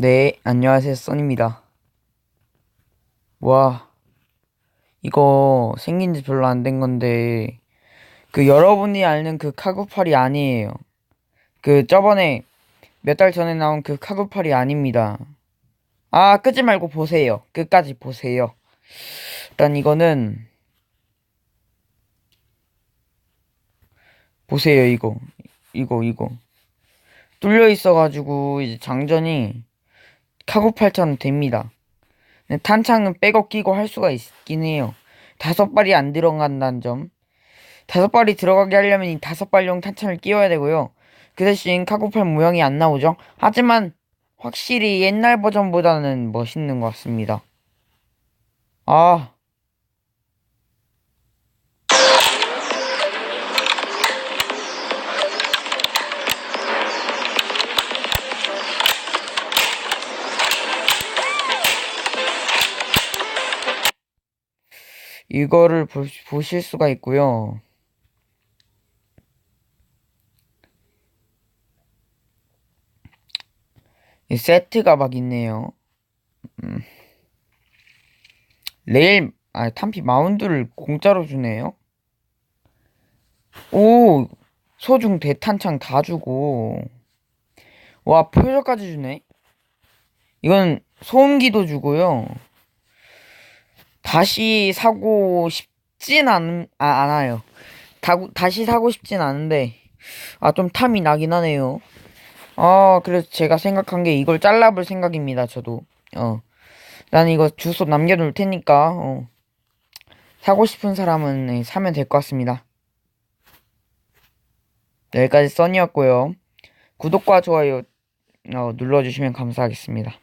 네, 안녕하세요, 써니입니다. 와, 이거 생긴 지 별로 안 된 건데, 그 여러분이 아는 그 카구팔이 아니에요. 그 저번에 몇 달 전에 나온 그 카구팔이 아닙니다. 아, 끄지 말고 보세요. 끝까지 보세요. 일단 이거는, 보세요, 이거. 이거, 이거. 뚫려 있어가지고, 이제 장전이, 카구팔처럼 됩니다. 근데 탄창은 백업 끼고 할 수가 있긴 해요. 다섯 발이 안 들어간다는 점. 다섯 발이 들어가게 하려면 이 다섯 발용 탄창을 끼워야 되고요. 그 대신 카구팔 모형이 안 나오죠. 하지만 확실히 옛날 버전보다는 멋있는 것 같습니다. 아. 이거를 보, 보실 수가 있고요. 이 세트가 막 있네요. 음. 레일, 아, 탄피 마운드를 공짜로 주네요. 오, 소중 대탄창 다 주고. 와, 표저까지 주네. 이건 소음기도 주고요. 다시 사고 싶진 않, 아, 않아요. 다, 다시 사고 싶진 않은데, 아, 좀 탐이 나긴 하네요. 아, 그래서 제가 생각한 게 이걸 잘라볼 생각입니다, 저도. 어. 난 이거 주소 남겨놓을 테니까, 어. 사고 싶은 사람은 네, 사면 될 것 같습니다. 네, 여기까지 써니였고요. 구독과 좋아요 어, 눌러주시면 감사하겠습니다.